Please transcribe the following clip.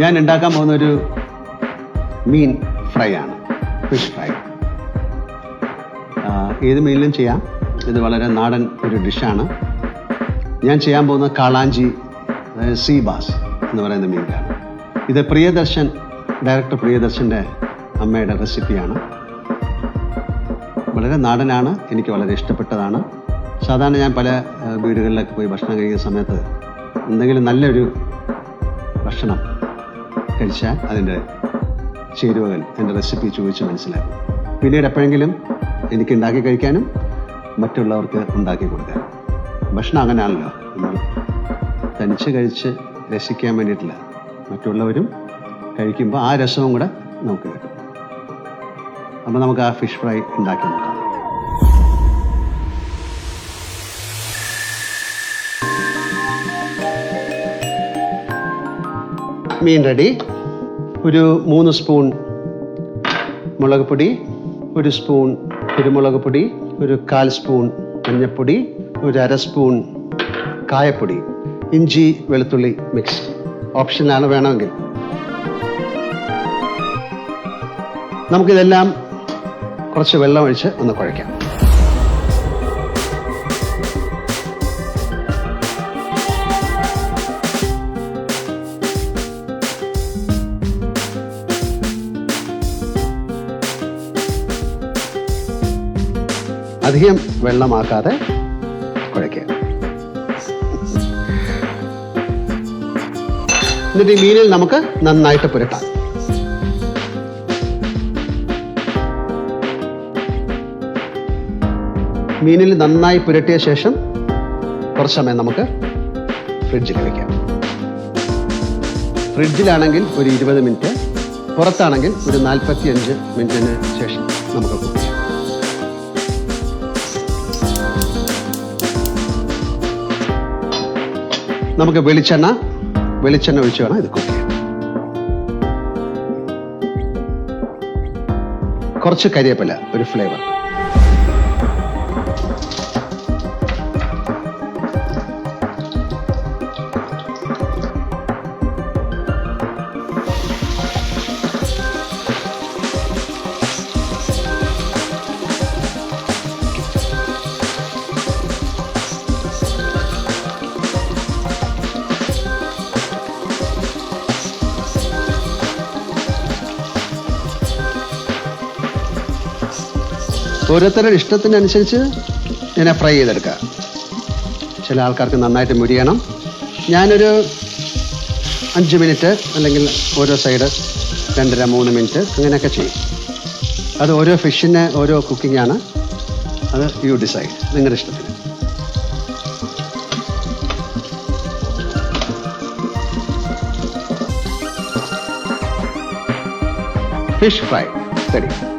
ഞാൻ ഉണ്ടാക്കാൻ പോകുന്ന ഒരു മീൻ ഫ്രൈ ആണ് ഫിഷ് ഫ്രൈ ഏത് മീനിലും ചെയ്യാം. ഇത് വളരെ നാടൻ ഒരു ഡിഷാണ് ഞാൻ ചെയ്യാൻ പോകുന്ന കാളാഞ്ചി അതായത് സീ ബാസ് എന്ന് പറയുന്ന മീനിലാണ് ഇത് പ്രിയദർശൻ ഡയറക്ടർ പ്രിയദർശന്റെ അമ്മയുടെ റെസിപ്പിയാണ് വളരെ നാടനാണ് എനിക്ക് വളരെ ഇഷ്ടപ്പെട്ടതാണ്. സാധാരണ ഞാൻ പല വീടുകളിലൊക്കെ പോയി ഭക്ഷണം കഴിക്കുന്ന സമയത്ത് എന്തെങ്കിലും നല്ലൊരു ഭക്ഷണം കഴിച്ചാൽ അതിന്റെ ചേരുവകൾ എന്റെ റെസിപ്പി ചോദിച്ച് മനസ്സിലാക്കും പിന്നീട് എപ്പോഴെങ്കിലും എനിക്ക് ഉണ്ടാക്കി കഴിക്കാനും മറ്റുള്ളവർക്ക് ഉണ്ടാക്കി കൊടുക്കാനും ഭക്ഷണം അങ്ങനെയാണല്ലോ. നമ്മൾ തനിച്ച് കഴിച്ച് രസിക്കാൻ വേണ്ടിയിട്ടില്ല. മറ്റുള്ളവരും കഴിക്കുമ്പോൾ ആ രസവും കൂടെ നമുക്ക് കിട്ടും. അപ്പോൾ നമുക്ക് ആ ഫിഷ് ഫ്രൈ ഉണ്ടാക്കി നോക്കാം. മീൻ റെഡി. ഒരു മൂന്ന് സ്പൂൺ മുളക് പൊടി ഒരു സ്പൂൺ കുരുമുളക് പൊടി ഒരു കാൽ സ്പൂൺ മഞ്ഞൾപ്പൊടി ഒരു അര സ്പൂൺ കായപ്പൊടി. ഇഞ്ചി വെളുത്തുള്ളി മിക്സ് ഓപ്ഷനാണ് വേണമെങ്കിൽ. നമുക്കിതെല്ലാം കുറച്ച് വെള്ളം ഒഴിച്ച് ഒന്ന് കുഴയ്ക്കാം. അധികം വെള്ളമാക്കാതെ കുഴയ്ക്കുക. എന്നിട്ട് ഈ മീനിൽ നമുക്ക് നന്നായിട്ട് പുരട്ടാം. മീനിൽ നന്നായി പുരട്ടിയ ശേഷം കുറച്ച് സമയം നമുക്ക് ഫ്രിഡ്ജിൽ വയ്ക്കാം ഫ്രിഡ്ജിലാണെങ്കിൽ ഒരു ഇരുപത് മിനിറ്റ് പുറത്താണെങ്കിൽ ഒരു നാൽപ്പത്തി അഞ്ച് മിനിറ്റിന് ശേഷം നമുക്ക് കുക്ക് ചെയ്യാം. നമുക്ക് വെളിച്ചെണ്ണ വെളിച്ചെണ്ണ ഒഴിച്ച് വേണം ഇത് കുക്ക് കുറച്ച് കരിയേപ്പില ഒരു ഫ്ലേവർ ഓരോരുത്തരുടെ ഇഷ്ടത്തിനനുസരിച്ച് ഇതിനെ ഫ്രൈ ചെയ്തെടുക്കുക. ചില ആൾക്കാർക്ക് നന്നായിട്ട് മുരിയണം. ഞാനൊരു അഞ്ച് മിനിറ്റ് അല്ലെങ്കിൽ ഓരോ സൈഡ് രണ്ടര മൂന്ന് മിനിറ്റ് അങ്ങനെയൊക്കെ ചെയ്യും. അത് ഓരോ ഫിഷിന് ഓരോ കുക്കിംഗ് ആണ്. അത് യു ഡിസൈഡ് നിങ്ങളുടെ ഇഷ്ടത്തിന്. Fish fry ready